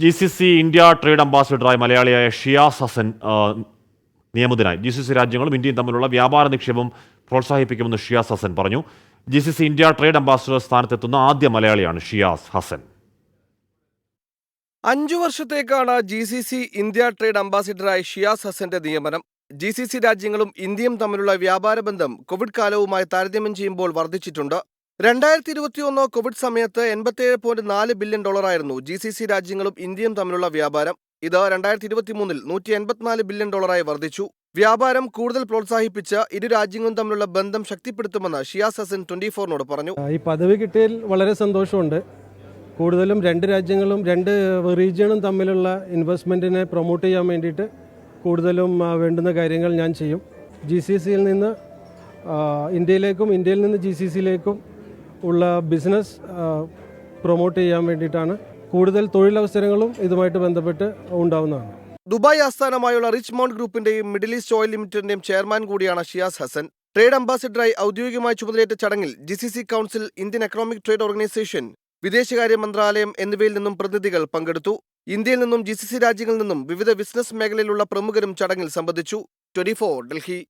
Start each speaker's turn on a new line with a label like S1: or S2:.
S1: G C C India trade അംബാസിഡറായി മലയാളിയായ ഷിയാസ് ഹസൻ നിയമത്തിനായി. G C C രാജ്യങ്ങളും ഇന്ത്യയും തമ്മിലുള്ള വ്യാപാര നിക്ഷേപം പ്രോത്സാഹിപ്പിക്കുമെന്ന് ഷിയാസ് ഹസൻ പറഞ്ഞു. G C C India trade ambassador സ്ഥാനത്തെത്തുന്ന ആദ്യ മലയാളിയാണ് ഷിയാസ് ഹസൻ
S2: അഞ്ചു വർഷത്തേക്കാണ് G C C India trade അംബാസിഡറായി Shiyas ഹസന്റെ നിയമനം. ജി സി സി രാജ്യങ്ങളും ഇന്ത്യയും തമ്മിലുള്ള വ്യാപാര ബന്ധം കോവിഡ് കാലവുമായി താരതമ്യം ചെയ്യുമ്പോൾ വർദ്ധിച്ചിട്ടുണ്ട്. രണ്ടായിരത്തി ഇരുപത്തിയൊന്ന് കോവിഡ് സമയത്ത് എൺപത്തിയേഴ് പോയിന്റ് നാല് ബില്യൺ ഡോളറായിരുന്നു ജി സി സി രാജ്യങ്ങളും ഇന്ത്യയും തമ്മിലുള്ള വ്യാപാരം. ഇത് രണ്ടായിരത്തി ഇരുപത്തിമൂന്നിൽ നൂറ്റി എൺപത്തിനാല് ബില്യൺ ഡോളറായി വർദ്ധിച്ചു. വ്യാപാരം കൂടുതൽ പ്രോത്സാഹിപ്പിച്ച് ഇരു രാജ്യങ്ങളും തമ്മിലുള്ള ബന്ധം ശക്തിപ്പെടുത്തുമെന്ന് ഷിയാസ് ഹസൻ ട്വന്റി ഫോറിനോട് പറഞ്ഞു.
S3: ഈ പദവി കിട്ടിയതിൽ വളരെ സന്തോഷമുണ്ട്. കൂടുതലും രണ്ട് രാജ്യങ്ങളും രണ്ട് റീജിയണും തമ്മിലുള്ള ഇൻവെസ്റ്റ്മെന്റിനെ പ്രൊമോട്ട് ചെയ്യാൻ വേണ്ടിയിട്ട് കൂടുതലും വേണ്ടുന്ന കാര്യങ്ങൾ ഞാൻ ചെയ്യും. ജി സി സിയിൽ നിന്ന് ഇന്ത്യയിലേക്കും ഇന്ത്യയിൽ നിന്ന് ജി സി സിയിലേക്കും ഉള്ള ബിസിനസ് പ്രൊമോട്ട് ചെയ്യാൻ വേണ്ടിയിട്ടാണ് കൂടുതൽ തൊഴിലവസരങ്ങളും ഇതുമായിട്ട് ബന്ധപ്പെട്ട് ഉണ്ടാവുന്നതാണ്.
S2: ദുബായ് ആസ്ഥാനമായുള്ള റിച്ച് മൗണ്ട് ഗ്രൂപ്പിന്റെയും മിഡിൽ ഈസ്റ്റ് ഓയിൽ ലിമിറ്റഡിന്റെയും ചെയർമാൻ കൂടിയാണ് ഷിയാസ് ഹസൻ. ട്രേഡ് അംബാസിഡറായി ഔദ്യോഗികമായി ചുമതലയേറ്റ ചടങ്ങിൽ G C C council Indian economic trade organisation വിദേശകാര്യ മന്ത്രാലയം എന്നിവയിൽ നിന്നും പ്രതിനിധികൾ പങ്കെടുത്തു. ഇന്ത്യയിൽ നിന്നും ജി സി സി രാജ്യങ്ങളിൽ നിന്നും വിവിധ ബിസിനസ് മേഖലയിലുള്ള പ്രമുഖരും ചടങ്ങിൽ സംബന്ധിച്ചു. ട്വന്റി ഡൽഹി.